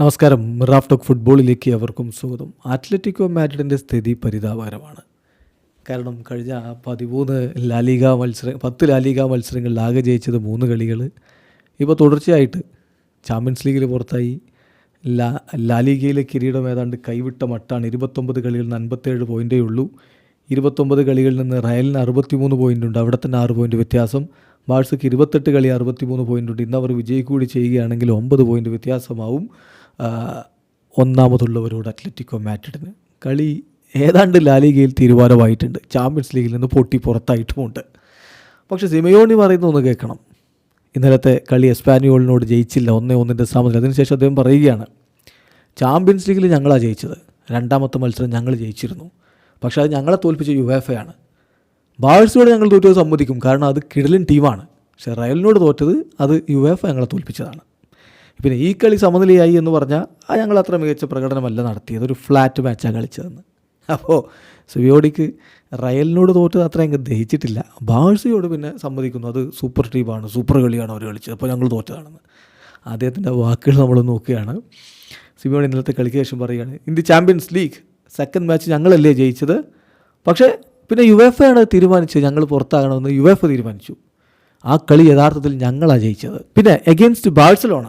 നമസ്കാരം. മിറാഫ് ടോക്ക് ഫുട്ബോളിലേക്ക് അവർക്കും സ്വാഗതം. അത്ലറ്റിക്കോ മാഡ്രിഡിന്റെ സ്ഥിതി പരിതാപകരമാണ്. കാരണം കഴിഞ്ഞ പതിമൂന്ന് ലാലിക മത്സരം പത്ത് ലാലിക മത്സരങ്ങളിൽ ആകെ ജയിച്ചത് മൂന്ന് കളികൾ ഇപ്പോൾ തുടർച്ചയായിട്ട് ചാമ്പ്യൻസ് ലീഗിൽ പുറത്തായി. ലാ ലാലിഗയിലെ കിരീടം ഏതാണ്ട് കൈവിട്ട മട്ടാണ്. ഇരുപത്തൊമ്പത് കളികളിൽ നിന്ന് അൻപത്തേഴ് പോയിന്റേ ഉള്ളൂ. ഇരുപത്തൊമ്പത് കളികളിൽ നിന്ന് റയലിന് അറുപത്തിമൂന്ന് പോയിന്റ് ഉണ്ട്. അവിടെ തന്നെ ആറ് പോയിന്റ് വ്യത്യാസം. ബാഴ്സയ്ക്ക് ഇരുപത്തെട്ട് കളി അറുപത്തിമൂന്ന് പോയിന്റ് ഉണ്ട്. ഇന്ന് അവർ വിജയിക്കൂടി ചെയ്യുകയാണെങ്കിൽ ഒമ്പത് പോയിന്റ് വ്യത്യാസമാവും. ഒന്നാമതുള്ളവരോട് അത്ലറ്റിക്കോ മാറ്റിഡിന് കളി ഏതാണ്ട് ലാലിഗയിൽ തീരുമാനമായിട്ടുണ്ട്. ചാമ്പ്യൻസ് ലീഗിൽ നിന്ന് പൊട്ടി പുറത്തായിട്ടുമുണ്ട്. പക്ഷേ സിമയോണി പറയുന്ന ഒന്ന് കേൾക്കണം. ഇന്നലത്തെ കളി എസ്പാനിയോളിനോട് ജയിച്ചില്ല. ഒന്നേ ഒന്നിന്റെ സമനില അതിനുശേഷം അദ്ദേഹം പറയുകയാണ് ചാമ്പ്യൻസ് ലീഗിൽ ഞങ്ങളാണ് ജയിച്ചത്. രണ്ടാമത്തെ മത്സരം ഞങ്ങൾ ജയിച്ചിരുന്നു. പക്ഷേ അത് ഞങ്ങളെ തോൽപ്പിച്ച യുവേഫയാണ് ബാഴ്സയോട് ഞങ്ങൾ തോറ്റത് സമ്മതിക്കും. കാരണം അത് കിടലൻ ടീമാണ്. പക്ഷേ റയലിനോട് തോറ്റത് അത് യുവേഫ ഞങ്ങളെ തോൽപ്പിച്ചതാണ്. പിന്നെ ഈ കളി സമനിലയായി എന്ന് പറഞ്ഞാൽ ഞങ്ങൾ അത്ര മികച്ച പ്രകടനമല്ല നടത്തിയത്. ഒരു ഫ്ലാറ്റ് മാച്ചാണ് കളിച്ചതെന്ന്. അപ്പോൾ സിയോഡിക്ക് റയലിനോട് തോറ്റത് അത്ര അങ്ങ് ദഹിച്ചിട്ടില്ല. ബാഴ്സയോട് പിന്നെ സമ്മതിക്കുന്നു. അത് സൂപ്പർ ടീമാണ് സൂപ്പർ കളിയാണ് അവർ കളിച്ചത്. അപ്പോൾ ഞങ്ങൾ തോറ്റതാണെന്ന്. അദ്ദേഹത്തിന്റെ വാക്കുകൾ നമ്മൾ നോക്കുകയാണ്. സിമിയോൺ ഇന്നലത്തെ കളിക്ക് ശേഷം പറയുകയാണ് in the Champions League second match ഞങ്ങളല്ലേ ജയിച്ചത്? പക്ഷേ പിന്നെ യു എഫ് ആണ് തീരുമാനിച്ചത് ഞങ്ങൾ പുറത്താകണമെന്ന്. യു എഫ് തീരുമാനിച്ചു. ആ കളി യഥാർത്ഥത്തിൽ ഞങ്ങളാണ് ജയിച്ചത്. പിന്നെ എഗെയിൻസ്റ്റ് ബാഴ്സലോണ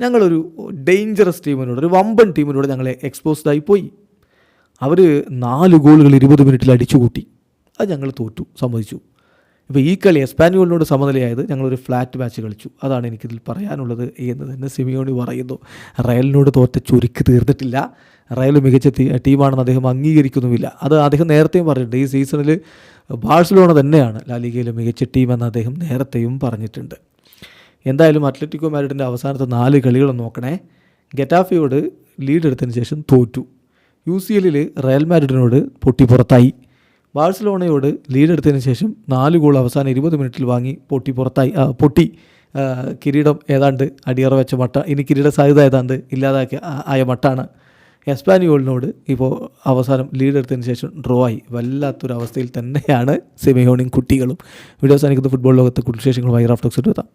ഞങ്ങളൊരു ഡേഞ്ചറസ് ടീമിനോട് ഒരു വമ്പൻ ടീമിനോട് ഞങ്ങളെ എക്സ്പോസ്ഡ് ആയി പോയി. അവർ നാല് ഗോളുകൾ ഇരുപത് മിനിറ്റിൽ അടിച്ചുകൂട്ടി. അത് ഞങ്ങൾ തോറ്റു സമ്മതിച്ചു. ഇപ്പോൾ ഈ കളി എസ്പാനുവലിനോട് സമനിലയായത് ഞങ്ങളൊരു ഫ്ലാറ്റ് മാച്ച് കളിച്ചു. അതാണ് എനിക്കിതിൽ പറയാനുള്ളത് എന്ന് തന്നെ സിമിയോണി പറയുന്നു. റയലിനോട് തോറ്റ ചുരുക്ക് തീർന്നിട്ടില്ല. റയൽ മികച്ച ടീമാണെന്ന് അദ്ദേഹം അംഗീകരിക്കുന്നുമില്ല. അത് അദ്ദേഹം നേരത്തെയും പറഞ്ഞിട്ടുണ്ട്. ഈ സീസണിൽ ബാഴ്സലോണ തന്നെയാണ് ലാലിഗയിലെ മികച്ച ടീമെന്ന് അദ്ദേഹം നേരത്തെയും പറഞ്ഞിട്ടുണ്ട്. എന്തായാലും അത്ലറ്റിക്കോ മാരിഡിന്റെ അവസാനത്തെ നാല് കളികൾ നോക്കണേ. ഗെറ്റാഫയോട് ലീഡ് എടുത്തതിന് ശേഷം തോറ്റു. യു സി എല്ലിൽ റയൽ മാരിഡിനോട് പൊട്ടി പുറത്തായി. ബാഴ്സലോണയോട് ലീഡ് എടുത്തതിന് ശേഷം നാല് ഗോൾ അവസാനം ഇരുപത് മിനിറ്റിൽ വാങ്ങി പൊട്ടി പുറത്തായി. പൊട്ടി. കിരീടം ഏതാണ്ട് അടിയറ വെച്ച മട്ട. ഇനി കിരീട സാധ്യത ഏതാണ്ട് ഇല്ലാതാക്കിയ ആയ മട്ടാണ്. എസ്പാനിയോളിനോട് ഇപ്പോൾ അവസാനം ലീഡ് എടുത്തതിന് ശേഷം ഡ്രോ ആയി. വല്ലാത്തൊരു അവസ്ഥയിൽ തന്നെയാണ് സെമിയോണിങ് കുട്ടികളും. വീഡിയോ സാധിക്കുന്ന ഫുട്ബോൾ ലോകത്തെ കുട്ടിശേഷങ്ങളുമായി റാഫ്റ്റോക്സ് എത്താം.